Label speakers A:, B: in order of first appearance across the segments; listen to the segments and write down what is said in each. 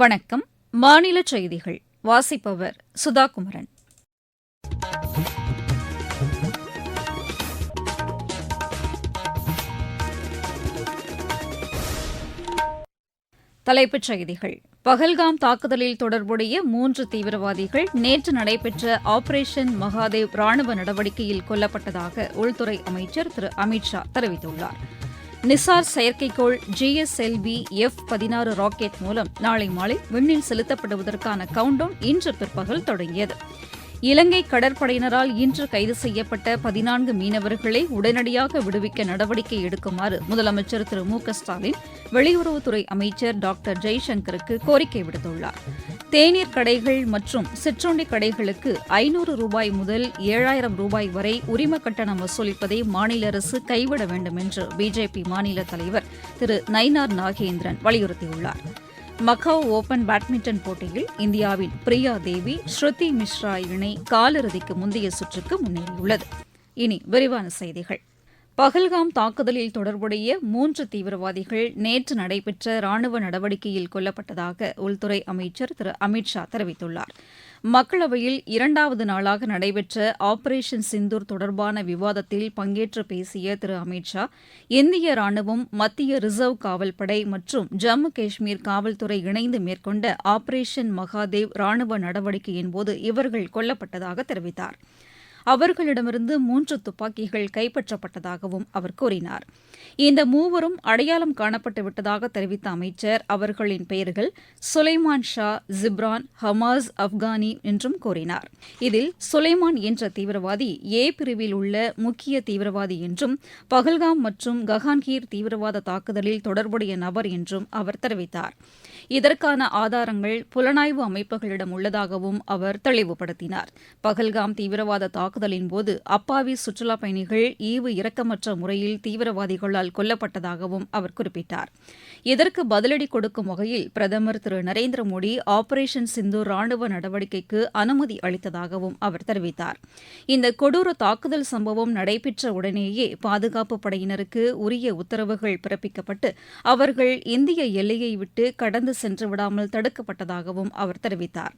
A: வணக்கம் மாநில செய்திகள் வாசிப்பவர் சுதாகுமரன் தலைப்புச் செய்திகள் பகல்காம் தாக்குதலில் தொடர்புடைய மூன்று தீவிரவாதிகள் நேற்று நடைபெற்ற ஆபரேஷன் மகாதேவ் ராணுவ நடவடிக்கையில் கொல்லப்பட்டதாக உள்துறை அமைச்சர் திரு அமித்ஷா தெரிவித்துள்ளாா் நிசார் செயற்கைக்கோள் ஜிஎஸ்எல்வி எஃப் பதினாறு ராக்கெட் மூலம் நாளை மாலை விண்ணில் செலுத்தப்படுவதற்கான கவுண்டவுன் இன்று பிற்பகல் தொடங்கியது இலங்கை கடற்படையினரால் இன்று கைது செய்யப்பட்ட பதினான்கு மீனவர்களை உடனடியாக விடுவிக்க நடவடிக்கை எடுக்குமாறு முதலமைச்சர் திரு மு க ஸ்டாலின் வெளியுறவுத்துறை அமைச்சர் டாக்டர் ஜெய்சங்கருக்கு கோரிக்கை விடுத்துள்ளார் தேநீர் கடைகள் மற்றும் சிற்றுண்டி கடைகளுக்கு ஐநூறு ரூபாய் முதல் ஏழாயிரம் ரூபாய் வரை உரிம கட்டணம் வசூலிப்பதை மாநில அரசு கைவிட வேண்டும் என்று பிஜேபி மாநில தலைவர் திரு நயினார் நாகேந்திரன் வலியுறுத்தியுள்ளார் மக்காவ் ஓபன் பேட்மிண்டன் போட்டியில் இந்தியாவின் பிரியா தேவி ஸ்ருதி மிஸ்ரா இணை காலிறுதிக்கு முந்தைய சுற்றுக்கு முன்னேறியுள்ளது இனி விரிவான செய்திகள் பகல்காம் தாக்குதலில் தொடர்புடைய மூன்று தீவிரவாதிகள் நேற்று நடைபெற்ற ராணுவ நடவடிக்கையில் கொல்லப்பட்டதாக உள்துறை அமைச்சர் திரு அமித் ஷா தெரிவித்துள்ளார் மக்களவையில் இரண்டாவது நாளாக நடைபெற்ற ஆபரேஷன் சிந்தூர் தொடர்பான விவாதத்தில் பங்கேற்று பேசிய திரு அமித் ஷா இந்திய ராணுவம் மத்திய ரிசர்வ் காவல்படை மற்றும் ஜம்மு காஷ்மீர் காவல்துறை இணைந்து மேற்கொண்ட ஆபரேஷன் மகாதேவ் ராணுவ நடவடிக்கையின் போது இவர்கள் கொல்லப்பட்டதாக தெரிவித்தாா் அவர்களிடமிருந்து மூன்று துப்பாக்கிகள் கைப்பற்றப்பட்டதாகவும் அவர் கூறினார் இந்த மூவரும் அடையாளம் காணப்பட்டு விட்டதாக தெரிவித்த அமைச்சர் அவர்களின் பெயர்கள் சுலைமான் ஷா ஜிப்ரான் ஹமாஸ் அப்கானி என்றும் கூறினார் இதில் சுலைமான் என்ற தீவிரவாதி ஏ பிரிவில் உள்ள முக்கிய தீவிரவாதி என்றும் பகல்காம் மற்றும் ககான்கீர் தீவிரவாத தாக்குதலில் தொடர்புடைய நபர் என்றும் அவர் தெரிவித்தார் இதற்கான ஆதாரங்கள் புலனாய்வு அமைப்புகளிடம் உள்ளதாகவும் அவர் தெளிவுபடுத்தினார் பகல்காம் தீவிரவாத தாக்குதல் தாக்குதலின்போது அப்பாவி சுற்றுலாப் பயணிகள் ஈவு இரக்கமற்ற முறையில் தீவிரவாதிகளால் கொல்லப்பட்டதாகவும் அவர் குறிப்பிட்டார் இதற்கு பதிலடி கொடுக்கும் வகையில் பிரதமர் திரு நரேந்திர மோடி ஆபரேஷன் சிந்து ராணுவ நடவடிக்கைக்கு அனுமதி அளித்ததாகவும் அவர் தெரிவித்தார் இந்த கொடூர தாக்குதல் சம்பவம் நடைபெற்ற உடனேயே பாதுகாப்பு படையினருக்கு உரிய உத்தரவுகள் பிறப்பிக்கப்பட்டு அவர்கள் இந்திய எல்லையை விட்டு கடந்து சென்றுவிடாமல் தடுக்கப்பட்டதாகவும் அவர் தெரிவித்தார்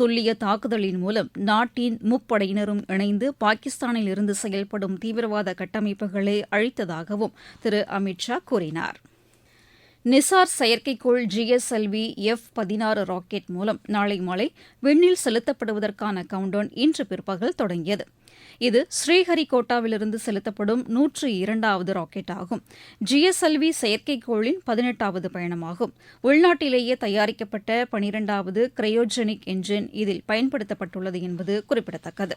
A: துல்லிய தாக்குதலின் மூலம் நாட்டின் முப்படையினரும் இணைந்து பாகிஸ்தானில் இருந்து செயல்படும் தீவிரவாத கட்டமைப்புகளை அழித்ததாகவும் திரு அமித்ஷா கூறினாா் நிசார் செயற்கைக்கோள் ஜிஎஸ்எல்வி எஃப் பதினாறு ராக்கெட் மூலம் நாளை மாலை விண்ணில் செலுத்தப்படுவதற்கான கவுண்டவுன் இன்று பிற்பகல் தொடங்கியது இது ஸ்ரீஹரிகோட்டாவிலிருந்து செலுத்தப்படும் நூற்று இரண்டாவது ராக்கெட் ஆகும் ஜிஎஸ்எல்வி செயற்கைக்கோளின் பதினெட்டாவது பயணமாகும் உள்நாட்டிலேயே தயாரிக்கப்பட்ட பனிரெண்டாவது கிரையோஜெனிக் என்ஜின் இதில் பயன்படுத்தப்பட்டுள்ளது என்பது குறிப்பிடத்தக்கது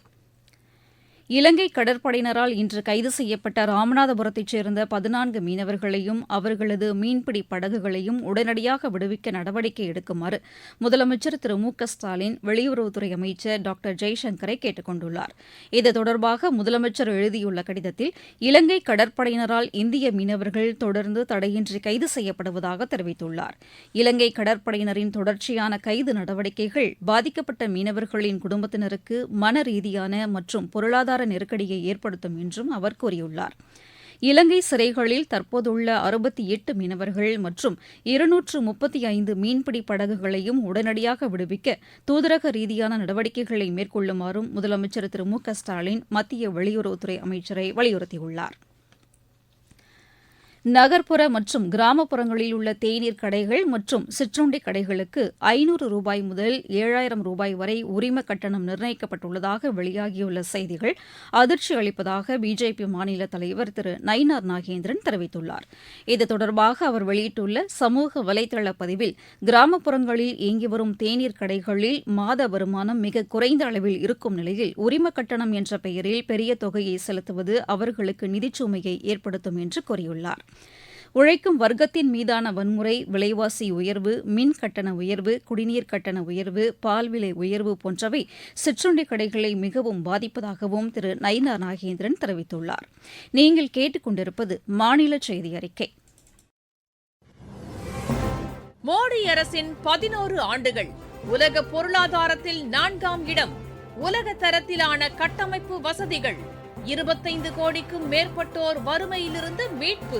A: இலங்கை கடற்படையினரால் இன்று கைது செய்யப்பட்ட ராமநாதபுரத்தைச் சேர்ந்த பதினான்கு மீனவர்களையும் அவர்களது மீன்பிடி படகுகளையும் உடனடியாக விடுவிக்க நடவடிக்கை எடுக்குமாறு முதலமைச்சர் திரு மு க ஸ்டாலின் வெளியுறவுத்துறை அமைச்சர் டாக்டர் ஜெய்சங்கரை கேட்டுக் கொண்டுள்ளார் இது தொடர்பாக முதலமைச்சர் எழுதியுள்ள கடிதத்தில் இலங்கை கடற்படையினரால் இந்திய மீனவர்கள் தொடர்ந்து தடையின்றி கைது செய்யப்படுவதாக தெரிவித்துள்ளார் இலங்கை கடற்படையினரின் தொடர்ச்சியான கைது நடவடிக்கைகள் பாதிக்கப்பட்ட மீனவர்களின் குடும்பத்தினருக்கு மன ரீதியான மற்றும் பொருளாதார பொருளாதார நெருக்கடியை ஏற்படுத்தும் என்றும் அவர் கூறியுள்ளார் இலங்கை சிறைகளில் தற்போதுள்ள அறுபத்தி எட்டு மீனவர்கள் மற்றும் இருநூற்று முப்பத்தி ஐந்து மீன்பிடி படகுகளையும் உடனடியாக விடுவிக்க தூதரக ரீதியான நடவடிக்கைகளை மேற்கொள்ளுமாறும் முதலமைச்சர் திரு மு க ஸ்டாலின் மத்திய வெளியுறவுத்துறை அமைச்சரை வலியுறுத்தியுள்ளாா் நகர்ப்புற மற்றும் கிராமப்புறங்களில் உள்ள தேநீர் கடைகள் மற்றும் சிற்றுண்டி கடைகளுக்கு ஐநூறு ரூபாய் முதல் ஏழாயிரம் ரூபாய் வரை உரிம கட்டணம் நிர்ணயிக்கப்பட்டுள்ளதாக வெளியாகியுள்ள செய்திகள் அதிர்ச்சி அளிப்பதாக பிஜேபி மாநில தலைவர் திரு நயினார் நாகேந்திரன் தெரிவித்துள்ளார் இது தொடர்பாக அவர் வெளியிட்டுள்ள சமூக வலைதள பதிவில் கிராமப்புறங்களில் இயங்கி வரும் தேநீர் கடைகளில் மாத வருமானம் மிக குறைந்த அளவில் இருக்கும் நிலையில் உரிம கட்டணம் என்ற பெயரில் பெரிய தொகையை செலுத்துவது அவர்களுக்கு நிதிச்சுமையை ஏற்படுத்தும் என்று கூறியுள்ளார் உழைக்கும் வர்க்கத்தின் மீதான வன்முறை விலைவாசி உயர்வு மின் கட்டண உயர்வு குடிநீர் கட்டண உயர்வு பால் விலை உயர்வு போன்றவை சிற்றுண்டி கடைகளை மிகவும் பாதிப்பதாகவும் திரு நயினா நாகேந்திரன் தெரிவித்துள்ளார் நீங்கள் கேட்டுக்கொண்டிருப்பது மாநில செய்தி அறிக்கை
B: மோடி அரசின் பதினோரு ஆண்டுகள் உலக பொருளாதாரத்தில் நான்காம் இடம் உலக தரத்திலான கட்டமைப்பு வசதிகள் இருபத்தைந்து கோடிக்கும் மேற்பட்டோர் வறுமையிலிருந்து மீட்பு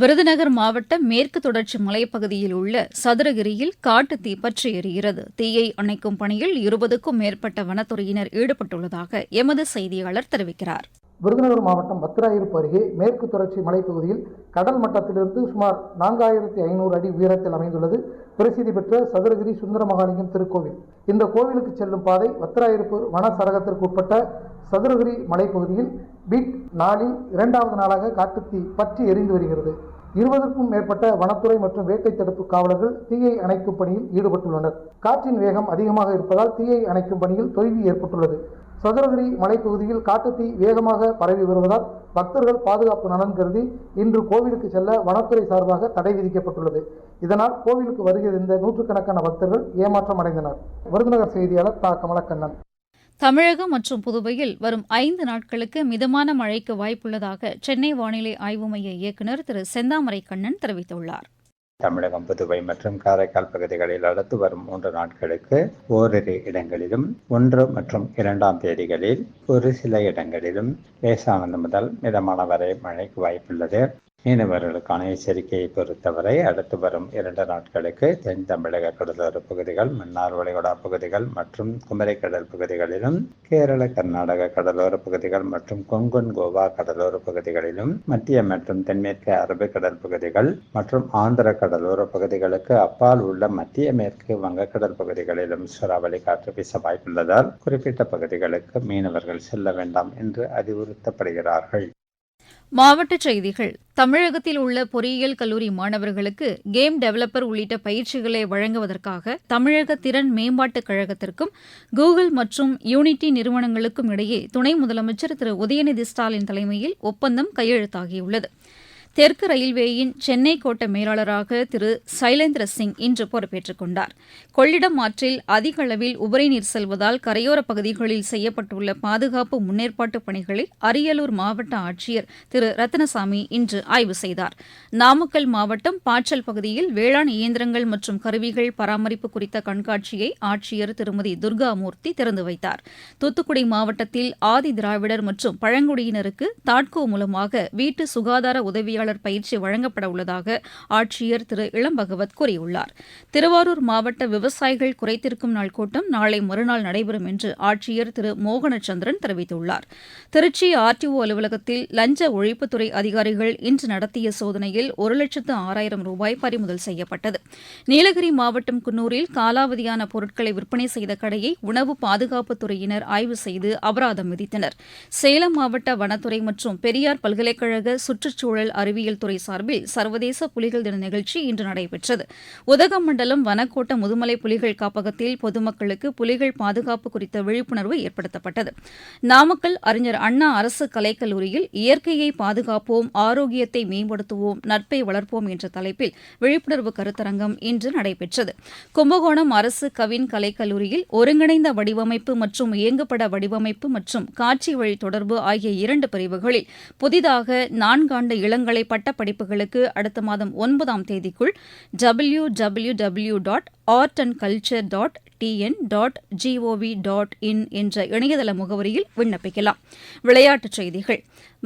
B: விருதுநகர் மாவட்ட மேற்கு தொடர்ச்சி மலைப்பகுதியில் உள்ள சதுரகிரியில் காட்டு தீ பற்றி எரிகிறது தீயை அணைக்கும் பணியில் இருபதுக்கும் மேற்பட்ட வனத்துறையினர் ஈடுபட்டுள்ளதாக எமது செய்தியாளர் தெரிவிக்கிறார்
C: விருதுநகர் மாவட்டம் பத்திராயிருப்பு அருகே மேற்கு தொடர்ச்சி மலைப்பகுதியில் கடல் மட்டத்திலிருந்து சுமார் நான்காயிரத்தி ஐநூறு அடி உயரத்தில் அமைந்துள்ளது பிரசித்தி பெற்ற சதுரகிரி சுந்தர மகாலிங்கம் திருக்கோவில் இந்த கோவிலுக்கு செல்லும் பாதை வத்திராயிருப்பு வன சரகத்திற்கு உட்பட்ட சதுரகிரி மலைப்பகுதியில் பீட் நாளில் இரண்டாவது நாளாக காட்டுத்தீ பற்றி எரிந்து வருகிறது இருபதற்கும் மேற்பட்ட வனத்துறை மற்றும் வேட்டை தடுப்பு காவலர்கள் தீயை அணைக்கும் பணியில் ஈடுபட்டுள்ளனர் காற்றின் வேகம் அதிகமாக இருப்பதால் தீயை அணைக்கும் பணியில் தொய்வு ஏற்பட்டுள்ளது சதுரகிரி மலைப்பகுதியில் காட்டுத்தீ வேகமாக பரவி வருவதால் பக்தர்கள் பாதுகாப்பு நலன் கருதி இன்று கோவிலுக்கு செல்ல வனத்துறை சார்பாக தடை விதிக்கப்பட்டுள்ளது இதனால் கோவிலுக்கு வருகிற நூற்றுக்கணக்கான பக்தர்கள் ஏமாற்றம் அடைந்தனர் விருதுநகர் செய்தியாளர் தா கமலக்கண்ணன்
B: தமிழகம் மற்றும் புதுவையில் வரும் ஐந்து நாட்களுக்கு மிதமான மழைக்கு வாய்ப்புள்ளதாக சென்னை வானிலை ஆய்வு மைய இயக்குநர் திரு செந்தாமரை கண்ணன் தெரிவித்துள்ளார்
D: தமிழகம் புதுவை மற்றும் காரைக்கால் பகுதிகளில் அடுத்து வரும் மூன்று நாட்களுக்கு ஓரிரு இடங்களிலும் ஒன்று மற்றும் இரண்டாம் தேதிகளில் ஒரு சில இடங்களிலும் லேசானது முதல் மிதமான வரை மழைக்கு வாய்ப்புள்ளது மீனவர்களுக்கான எச்சரிக்கையை பொறுத்தவரை அடுத்து வரும் இரண்டு நாட்களுக்கு தென் தமிழக கடலோர பகுதிகள் மன்னார் வளைகுடா பகுதிகள் மற்றும் குமரி கடல் பகுதிகளிலும் கேரள கர்நாடக கடலோர பகுதிகள் மற்றும் கொங்கன் கோவா கடலோர பகுதிகளிலும் மத்திய மற்றும் தென்மேற்கு அரபிக்கடல் பகுதிகள் மற்றும் ஆந்திர கடலோர பகுதிகளுக்கு அப்பால் உள்ள மத்திய மேற்கு வங்கக்கடல் பகுதிகளிலும் சூறாவளி காற்று வீச வாய்ப்புள்ளதால் குறிப்பிட்ட பகுதிகளுக்கு மீனவர்கள் செல்ல வேண்டாம் என்று அறிவுறுத்தப்படுகிறார்கள்
B: மாவட்டச் செய்திகள் தமிழகத்தில் உள்ள பொறியியல் கல்லூரி மாணவர்களுக்கு கேம் டெவலப்பர் உள்ளிட்ட பயிற்சிகளை வழங்குவதற்காக தமிழக திறன் மேம்பாட்டுக் கழகத்திற்கும் கூகுள் மற்றும் யூனிட்டி நிறுவனங்களுக்கும் இடையே துணை முதலமைச்சர் திரு உதயநிதி ஸ்டாலின் தலைமையில் ஒப்பந்தம் கையெழுத்தாகியுள்ளது தெற்கு ரயில்வேயின் சென்னை கோட்ட மேலாளராக திரு சைலேந்திர சிங் இன்று பொறுப்பேற்றுக் கொண்டார் கொள்ளிடம் ஆற்றில் அதிக அளவில் உபரிநீர் செல்வதால் கரையோரப் பகுதிகளில் செய்யப்பட்டுள்ள பாதுகாப்பு முன்னேற்பாட்டுப் பணிகளை அரியலூர் மாவட்ட ஆட்சியர் திரு ரத்னசாமி இன்று ஆய்வு செய்தார் நாமக்கல் மாவட்டம் பாச்சல் பகுதியில் வேளாண் இயந்திரங்கள் மற்றும் கருவிகள் பராமரிப்பு குறித்த கண்காட்சியை ஆட்சியர் திருமதி துர்காமூர்த்தி திறந்து வைத்தார் தூத்துக்குடி மாவட்டத்தில் ஆதி திராவிடர் மற்றும் பழங்குடியினருக்கு தாட்கோ மூலமாக வீட்டு சுகாதார உதவியாளர் பயிற்சியாளர் பயிற்சி வழங்கப்பட உள்ளதாக ஆட்சியர் திரு இளம் பகவத் கூறியுள்ளார் திருவாரூர் மாவட்ட விவசாயிகள் குறைத்திருக்கும் நாள் கூட்டம் நாளை மறுநாள் நடைபெறும் என்று ஆட்சியர் திரு மோகனச்சந்திரன் தெரிவித்துள்ளார் திருச்சி ஆர்டிஓ அலுவலகத்தில் லஞ்ச ஒழிப்புத்துறை அதிகாரிகள் இன்று நடத்திய சோதனையில் ஒரு லட்சத்து ஆறாயிரம் ரூபாய் பறிமுதல் செய்யப்பட்டது நீலகிரி மாவட்டம் குன்னூரில் காலாவதியான பொருட்களை விற்பனை செய்த கடையை உணவு பாதுகாப்புத்துறையினர் ஆய்வு செய்து அபராதம் விதித்தனர் சேலம் மாவட்ட வனத்துறை மற்றும் பெரியார் பல்கலைக்கழக சுற்றுச்சூழல் அறி அறிவியல் துறை சார்பில் சர்வதேச புலிகள் தின நிகழ்ச்சி இன்று நடைபெற்றது உதகமண்டலம் வனக்கோட்ட முதுமலை புலிகள் காப்பகத்தில் பொதுமக்களுக்கு புலிகள் பாதுகாப்பு குறித்த விழிப்புணர்வு ஏற்படுத்தப்பட்டது நாமக்கல் அறிஞர் அண்ணா அரசு கலைக்கல்லூரியில் இயற்கையை பாதுகாப்போம் ஆரோக்கியத்தை மேம்படுத்துவோம் நட்பை வளர்ப்போம் என்ற தலைப்பில் விழிப்புணர்வு கருத்தரங்கம் இன்று நடைபெற்றது கும்பகோணம் அரசு கவின் கலைக்கல்லூரியில் ஒருங்கிணைந்த வடிவமைப்பு மற்றும் இயங்குபட வடிவமைப்பு மற்றும் காட்சி வழி தொடர்பு ஆகிய இரண்டு பிரிவுகளில் புதிதாக நான்காண்டு இளங்கலை பட்டப்படிப்புகளுக்கு அடுத்த மாதம் ஒன்பதாம் தேதிக்குள் W W W dot art and culture dot TN dot GOV dot in என்ற இணையதள முகவரியில் விண்ணப்பிக்கலாம் விளையாட்டுச் செய்திகள்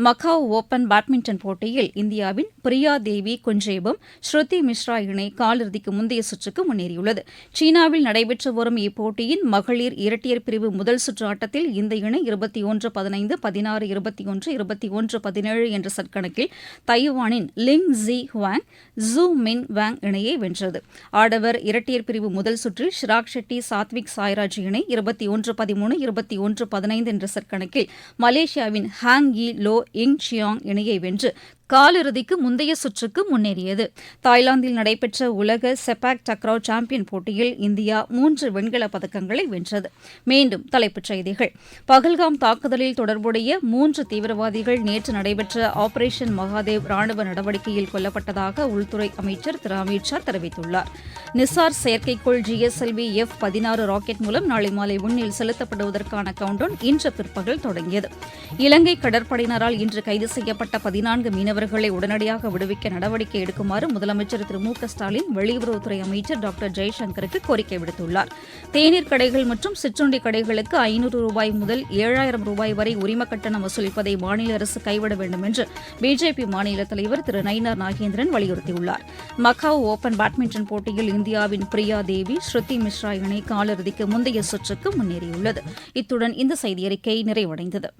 B: மகாவ் ஓபன் பேட்மிண்டன் போட்டியில் இந்தியாவின் பிரியா தேவி குஞ்சேபம் ஸ்ருதி மிஸ்ரா இணை காலிறுதிக்கு முந்தைய சுற்றுக்கு முன்னேறியுள்ளது சீனாவில் நடைபெற்று வரும் இப்போட்டியின் மகளிர் இரட்டையர் பிரிவு முதல் சுற்று ஆட்டத்தில் இந்த இணை இருபத்தி ஒன்று பதினைந்து பதினாறு இருபத்தி ஒன்று இருபத்தி ஒன்று பதினேழு என்ற சற்கணக்கில் தைவானின் Ling Ji Huang Ju Min Wang இணையை வென்றது ஆடவர் இரட்டையர் பிரிவு முதல் சுற்றில் ஷிராக் ஷெட்டி சாத்விக் சாய்ராஜ் இணை இருபத்தி ஒன்று பதிமூணு இருபத்தி ஒன்று பதினைந்து என்ற செட் கணக்கில் மலேசியாவின் ஹாங் யி லோ இங் சியாங் இணையை வென்று காலிறுதிக்கு முந்தைய சுற்றுக்கு முன்னேறியது தாய்லாந்தில் நடைபெற்ற உலக செபாக் டக்ராவ் சாம்பியன் போட்டியில் இந்தியா மூன்று வெண்கலப் பதக்கங்களை வென்றது மீண்டும் தலைப்புச் செய்திகள் பகல்காம் தாக்குதலில் தொடர்புடைய மூன்று தீவிரவாதிகள் நேற்று நடைபெற்ற ஆபரேஷன் மகாதேவ் ராணுவ நடவடிக்கையில் கொல்லப்பட்டதாக உள்துறை அமைச்சர் திரு அமித்ஷா தெரிவித்துள்ளார் நிசார் செயற்கைக்கோள் ஜிஎஸ்எல்வி எஃப் பதினாறு ராக்கெட் மூலம் நாளை மாலை விண்ணில் செலுத்தப்படுவதற்கான கவுண்டவுன் இன்று பிற்பகல் தொடங்கியது இலங்கை கடற்படையினரால் இன்று கைது செய்யப்பட்ட பதினான்கு மீனவர்கள் மீனவர்களை உடனடியாக விடுவிக்க நடவடிக்கை எடுக்குமாறு முதலமைச்சர் திரு மு ஸ்டாலின் வெளியுறவுத்துறை அமைச்சர் டாக்டர் ஜெய்சங்கருக்கு கோரிக்கை விடுத்துள்ளார் தேநீர் கடைகள் மற்றும் சிற்றுண்டி கடைகளுக்கு ஐநூறு ரூபாய் முதல் ஏழாயிரம் ரூபாய் வரை உரிம கட்டணம் வசூலிப்பதை மாநில அரசு கைவிட வேண்டும் என்று பிஜேபி மாநில தலைவர் திரு நயினார் நாகேந்திரன் வலியுறுத்தியுள்ளார் மக்காவ் ஓபன் பேட்மிண்டன் போட்டியில் இந்தியாவின் பிரியா தேவி ஸ்ருதி மிஸ்ரா இணை காலிறுதிக்கு முந்தைய சுற்றுக்கு முன்னேறியுள்ளது இத்துடன் இந்த செய்தியறிக்கை நிறைவடைந்தது